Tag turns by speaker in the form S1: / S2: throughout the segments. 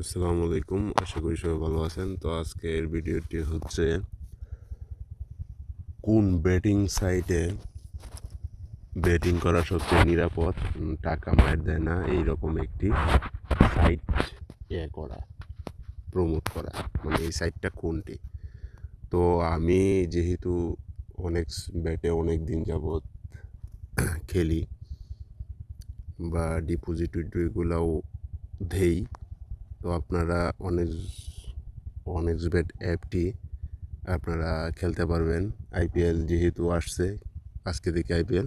S1: আসসালামু আলাইকুম, আশা করি সবাই ভালো আছেন। তো আজকের ভিডিওটি হচ্ছে কোন ব্যাটিং সাইটে ব্যাটিং করা সবচেয়ে নিরাপদ? টাকা মার দেয় না, এইরকম একটি সাইট এ করা প্রমোট করা মানে এই সাইটটা কোনটি? তো আমি যেহেতু অনেক ব্যাটে অনেক দিন যাবৎ খেলি বা ডিপোজিট উইড্রোগুলোও দেই তো আপনারা অনেক অনেক বেট অ্যাপটি আপনারা খেলতে পারবেন। আইপিএল যেহেতু আসছে, আজকে থেকে আইপিএল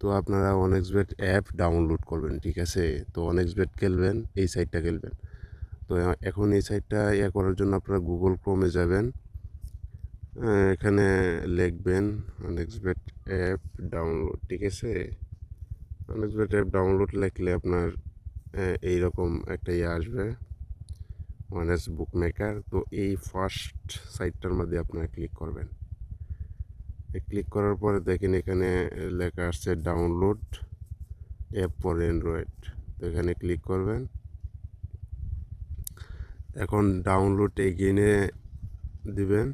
S1: তো আপনারা অনেক বেট অ্যাপ ডাউনলোড করবেন, ঠিক আছে? তো অনেক বেট খেলবেন, এই সাইটটা খেলবেন। তো এখন এই সাইটটা ইয়ে করার জন্য আপনারা গুগল ক্রোমে যাবেন। এখানে লিখবেন অনেক বেট অ্যাপ ডাউনলোড, ঠিক আছে? অনেক বেট অ্যাপ ডাউনলোড লিখলে আপনার এইরকম একটা ইয়ে আসবে ওয়ানেস বুক মেকার তো এই ফার্স্ট সাইটটার মধ্যে আপনারা ক্লিক করবেন। ক্লিক করার পরে দেখেন এখানে লেখা আসছে ডাউনলোড অ্যাপ ফর অ্যান্ড্রয়েড তো এখানে ক্লিক করবেন। এখন ডাউনলোড এগিয়ে দিবেন।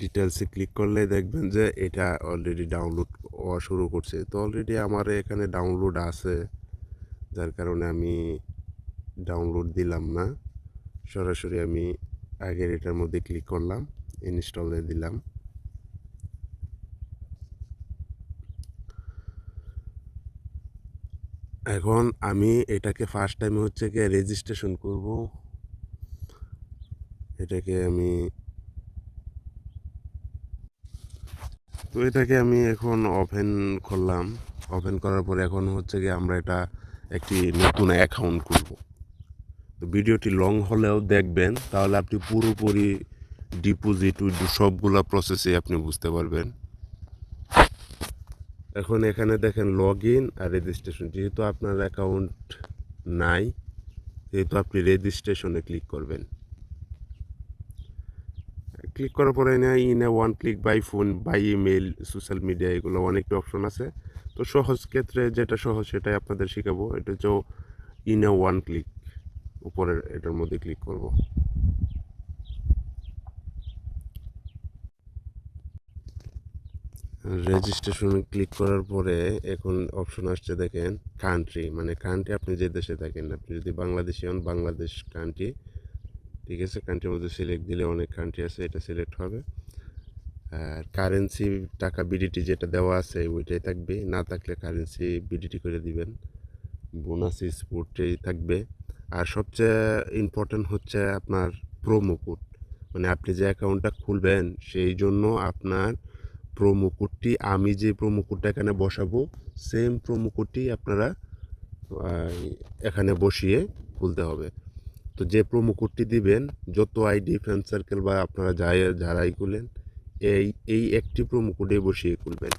S1: ডিটেলসে ক্লিক করলে দেখবেন যে এটা অলরেডি ডাউনলোড হওয়া শুরু করছে। তো অলরেডি আমার এখানে ডাউনলোড আছে, যার কারণে আমি ডাউনলোড দিলাম না। সরাসরি আমি আগের এটার মধ্যে ক্লিক করলাম ইনস্টলে দিলাম। এখন আমি এটাকে ফার্স্ট টাইম হচ্ছে গিয়ে রেজিস্ট্রেশন করব। এটাকে আমি তো এটাকে আমি এখন ওভেন করলাম। ওভেন করার পরে এখন হচ্ছে গিয়ে আমরা এটা একটি নতুন অ্যাকাউন্ট খুলব। তো ভিডিওটি লং হলেও দেখবেন, তাহলে আপনি পুরোপুরি ডিপোজিট উইথড্র সবগুলা প্রসেসে আপনি বুঝতে পারবেন। এখন এখানে দেখেন লগ ইন আর রেজিস্ট্রেশন যেহেতু আপনার অ্যাকাউন্ট নাই, যেহেতু আপনি রেজিস্ট্রেশনে ক্লিক করবেন। ক্লিক করার পরে এনে in a one click by phone by email social media এগুলো অনেকটা অপশন আছে। তো সহজ ক্ষেত্রে যেটা সহজ সেটাই আপনাদের শেখাবো, এটা হচ্ছে ইন এ ওয়ান ক্লিক উপরের এটার মধ্যে ক্লিক করব। রেজিস্ট্রেশন ক্লিক করার পরে এখন অপশন আসছে দেখেন কান্ট্রি মানে কান্ট্রি আপনি যে দেশে থাকেন, আপনি যদি বাংলাদেশি হন, বাংলাদেশ কান্ট্রি ঠিক আছে? কান্ট্রির মধ্যে সিলেক্ট দিলে অনেক কান্ট্রি আছে, এটা সিলেক্ট হবে। আর কারেন্সি টাকা বিডিটি যেটা দেওয়া আছে, ওইটাই থাকবে। না থাকলে কারেন্সি বিডিটি করে দিবেন। বোনাস স্পোর্টেই থাকবে। আর সবচেয়ে ইম্পর্ট্যান্ট হচ্ছে আপনার প্রোমো কোড মানে আপনি যে অ্যাকাউন্টটা খুলবেন, সেই জন্য আপনার প্রোমো কোডটি আমি যে প্রোমো কোডটা এখানে বসাবো সেম প্রোমো কোডটি আপনারা এখানে বসিয়ে খুলতে হবে। তো যে প্রোমো কোডটি দিবেন, যত আইডি ফ্রেন্ড সার্কেল বা আপনারা যাই, যারাই খুলেন, এই এই একটি প্রোমো কোডে বসিয়ে খুলবেন।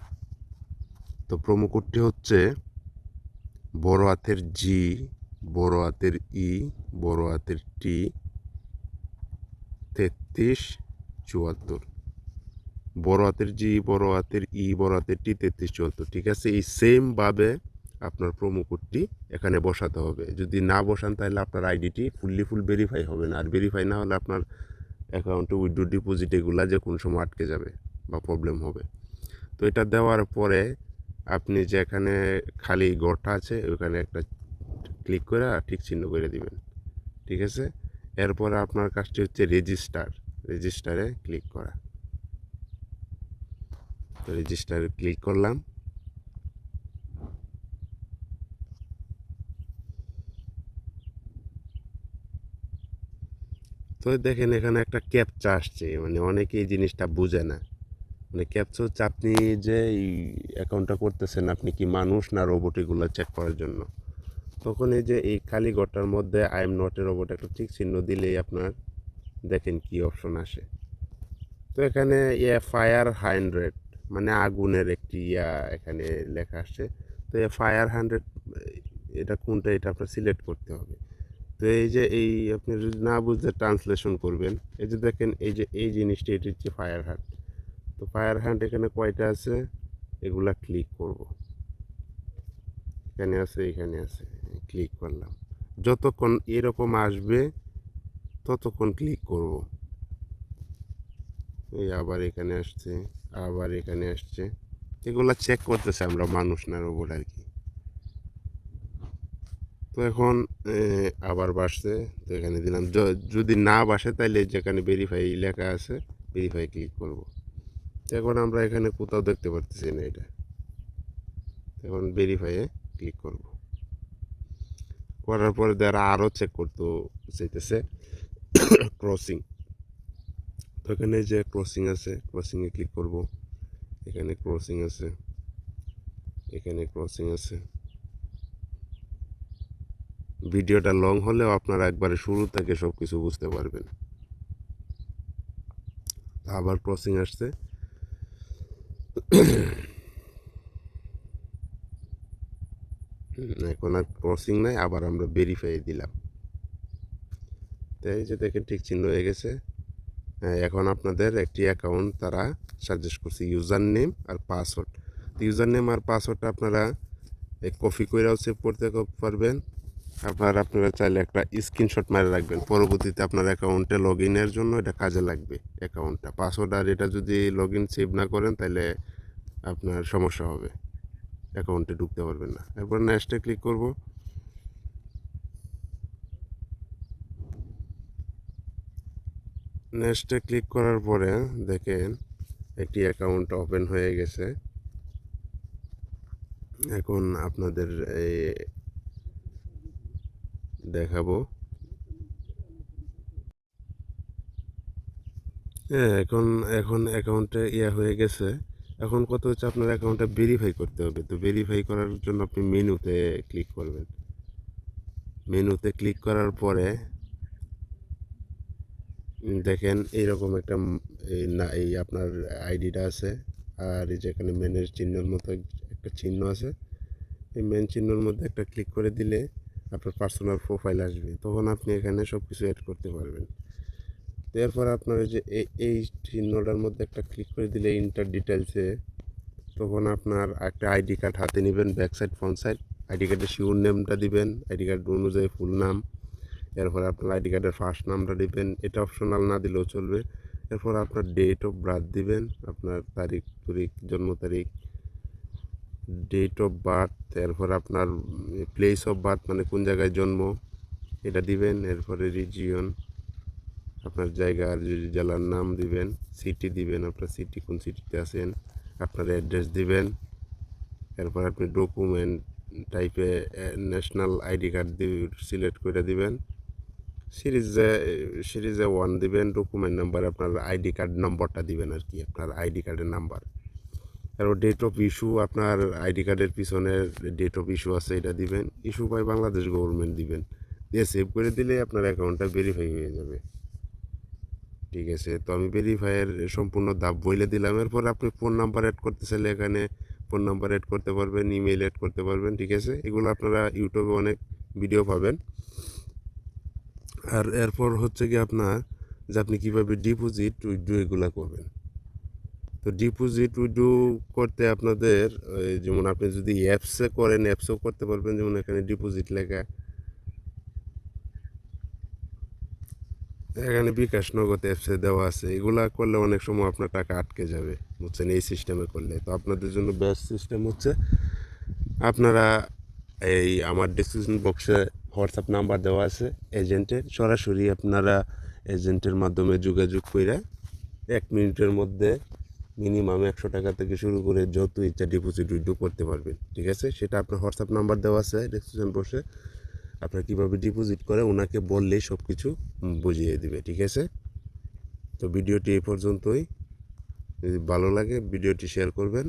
S1: তো প্রোমো কোডটি হচ্ছে বড় হাতের জি বড় হাতের ই বড় হাতের টি তেত্রিশ, চুয়াত্তর। বড় হাতের জি বড় হাতের ই বড় হাতের টি তেত্রিশ, চুয়াত্তর, ঠিক আছে? এই সেমভাবে আপনার প্রোমো কোডটি এখানে বসাতে হবে। যদি না বসান তাহলে আপনার আইডিটি ফুললি ফুল ভেরিফাই হবে না। আর ভেরিফাই না হলে আপনার অ্যাকাউন্টে উইথড্র ডিপোজিট এগুলা যে কোনো সময় আটকে যাবে বা প্রবলেম হবে। তো এটা দেওয়ার পরে আপনি যে এখানে খালি ঘরটা আছে, ওখানে একটা ক্লিক করে ঠিক চিহ্ন করে দিবেন। ঠিক আছে? এরপরে আপনার কাজটি হচ্ছে রেজিস্টার রেজিস্টারে ক্লিক করা। তো রেজিস্টারে ক্লিক করলাম। তো দেখেন এখানে একটা ক্যাপচা আসছে মানে অনেকে এই জিনিসটা বুঝে না। মানে ক্যাপচা হচ্ছে আপনি যে এই অ্যাকাউন্টটা করতেছেন, আপনি কি মানুষ না রোবট এগুলো চেক করার জন্য? তখন এই যে এই খালি ঘরটার মধ্যে I am not a robot একটা ঠিক চিহ্ন দিলেই আপনার দেখেন কি অপশন আসে। তো এখানে ইয়ে ফায়ার হান্ড্রেড মানে আগুনের একটি ইয়া এখানে লেখা আসছে। তো এই ফায়ার হান্ড্রেড এটা কোনটা? এটা আপনার সিলেক্ট করতে হবে। তো এই যে এই আপনি যদি না বুঝতে ট্রান্সলেশন করবেন, এই যে দেখেন এই যে এই জিনিসটি এটি হচ্ছে ফায়ার হ্যান্ড তো ফায়ার হ্যান্ড এখানে কয়টা আছে? এগুলা ক্লিক করব। এখানে আছে এখানে আছে ক্লিক করলাম। যতক্ষণ এরকম আসবে, ততক্ষণ ক্লিক করব। এই আবার এখানে আসছে, আবার এখানে আসছে। এগুলা চেক করতেছে আমরা মানুষ না রোবট আর কি। তো এখন আবার বাসছে তো এখানে দিলাম। যদি না বাসে তাহলে যেখানে ভেরিফাই লেখা আছে ভেরিফাই ক্লিক করব। এখন আমরা এখানে কোথাও দেখতে পারতেছি না এটা। এখন ভেরিফাইয়ে ক্লিক করব। করার পরে যারা আরও চেক করতে চাইতেছে ক্রসিং তো এখানে যে ক্রসিং আছে ক্রসিংয়ে ক্লিক করব। এখানে ক্রসিং আছে, এখানে ক্রসিং আছে। ভিডিওটা লং হলেও আপনারা একবারে শুরু থেকে সব কিছু বুঝতে পারবেন। আবার ক্রসিং আসছে। এখন আর ক্রসিং নাই আবার আমরা ভেরিফাই দিলাম। তাই যে দেখেন ঠিক চিহ্ন হয়ে গেছে। হ্যাঁ, এখন আপনাদের একটি অ্যাকাউন্ট তারা সাজেস্ট করছে ইউজার নেম আর পাসওয়ার্ড ইউজার নেম আর পাসওয়ার্ডটা আপনারা কপি করেও সেভ করতে পারবেন। আবার আপনারা চাইলে একটা স্ক্রিনশট মারে রাখবেন। পরবর্তীতে আপনার অ্যাকাউন্টে লগ ইনের জন্য এটা কাজে লাগবে অ্যাকাউন্টটা পাসওয়ার্ড আর এটা যদি লগ ইন সেভ না করেন তাহলে আপনার সমস্যা হবে। অ্যাকাউন্টে ঢুকতে পারবেন না। এরপর নেক্সটে ক্লিক করব। নেক্সটে ক্লিক করার পরে দেখেন একটি অ্যাকাউন্ট ওপেন হয়ে গেছে। এখন আপনাদের এই দেখাবো। হ্যাঁ এখন এখন অ্যাকাউন্টে ইয়া হয়ে গেছে। এখন কত হচ্ছে আপনার অ্যাকাউন্টটা ভেরিফাই করতে হবে। তো ভেরিফাই করার জন্য আপনি মেনুতে ক্লিক করবেন। মেনুতে ক্লিক করার পরে দেখেন এইরকম একটা এই না, এই আপনার আইডিটা আছে। আর এই যেখানে মেনের চিহ্নের মতো একটা চিহ্ন আছে। এই মেন চিহ্নর মধ্যে একটা ক্লিক করে দিলে আপনার পার্সোনাল প্রোফাইল আসবে, তখন আপনি এখানে সব কিছু অ্যাড করতে পারবেন। এরপর আপনার যে এই এই চিহ্নটার মধ্যে একটা ক্লিক করে দিলে ইন্টার ডিটেলসে তখন আপনার একটা আইডি কার্ড হাতে নেবেন back side front side ID কার্ডের শিওর নেমটা দিবেন আইডি কার্ড অনুযায়ী ফুল নাম এরপর আপনার আইডি কার্ডের ফার্স্ট নামটা দিবেন, এটা অপশনাল না দিলেও চলবে। এরপর আপনার ডেট অফ বার্থ দিবেন, আপনার তারিখ তারিখ, জন্ম তারিখ। ডেট অফ বার্থ এরপর আপনার প্লেস অফ বার্থ মানে কোন জায়গায় জন্ম, এটা দিবেন, এরপরে রিজিয়ন আপনার জায়গার জেলার নাম দিবেন সিটি দিবেন, আপনার সিটি কোন সিটিতে আছেন, আপনার অ্যাড্রেস দিবেন, এরপর আপনি ডকুমেন্ট টাইপে ন্যাশনাল আইডি কার্ড সিলেক্ট করে দিবেন সিরিজে সিরিজে ওয়ান দিবেন ডকুমেন্ট নাম্বার আপনার আইডি কার্ড নম্বরটা দিবেন আর কি, আপনার আইডি কার্ডের নাম্বার তারপর ডেট অফ ইস্যু আপনার আইডি কার্ডের পিছনের ডেট অফ ইস্যু আছে, এটা দিবেন। ইস্যু বাই বাংলাদেশ গভর্নমেন্ট দিবেন। দিয়ে সেভ করে দিলে আপনার অ্যাকাউন্টটা ভেরিফাই হয়ে যাবে। ঠিক আছে, তো আমি ভেরিফাইয়ের সম্পূর্ণ দাব বইলে দিলাম। এরপর আপনি ফোন নাম্বার অ্যাড করতে চাইলে এখানে ফোন নাম্বার অ্যাড করতে পারবেন ইমেল অ্যাড করতে পারবেন, ঠিক আছে? এগুলো আপনারা ইউটিউবে অনেক ভিডিও পাবেন। আর এরপর হচ্ছে কি আপনার যে আপনি কীভাবে ডিপোজিট উইথড্র এগুলো করবেন। তো ডিপোজিট উইথড্র করতে আপনাদের যেমন আপনি যদি অ্যাপসে করেন অ্যাপসেও করতে পারবেন, যেমন এখানে ডিপোজিট লেখা। এখানে বিকাশ নগদ অ্যাপসে দেওয়া আছে। এগুলা করলে অনেক সময় আপনার টাকা আটকে যাবে, বুঝছেন? এই সিস্টেমে করলে। তো আপনাদের জন্য বেস্ট সিস্টেম হচ্ছে, আপনারা এই আমার ডিসক্রিপশন বক্সে হোয়াটসঅ্যাপ নাম্বার দেওয়া আছে এজেন্টের সরাসরি আপনারা এজেন্টের মাধ্যমে যোগাযোগ করে এক মিনিটের মধ্যে মিনিমাম একশো টাকা থেকে শুরু করে যত ইচ্ছা ডিপোজিট উইথড্র করতে পারবেন, ঠিক আছে? সেটা আপনার হোয়াটসঅ্যাপ নাম্বার দেওয়া আছে ডিসক্রিপশন বক্সে আপনার কীভাবে ডিপোজিট করে ওনাকে বললেই সব কিছু বুঝিয়ে দিবে, ঠিক আছে? তো ভিডিওটি এই পর্যন্তই। যদি ভালো লাগে ভিডিওটি শেয়ার করবেন।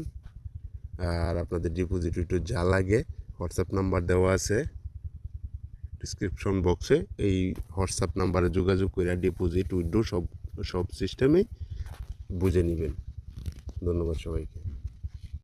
S1: আর আপনাদের ডিপোজিট একটু যা লাগে হোয়াটসঅ্যাপ নাম্বার দেওয়া আছে ডিসক্রিপশন বক্সে এই হোয়াটসঅ্যাপ নাম্বারে যোগাযোগ করে ডিপোজিট উইথড্র সব সব সিস্টেমেই বুঝে নেবেন। ধন্যবাদ সবাইকে।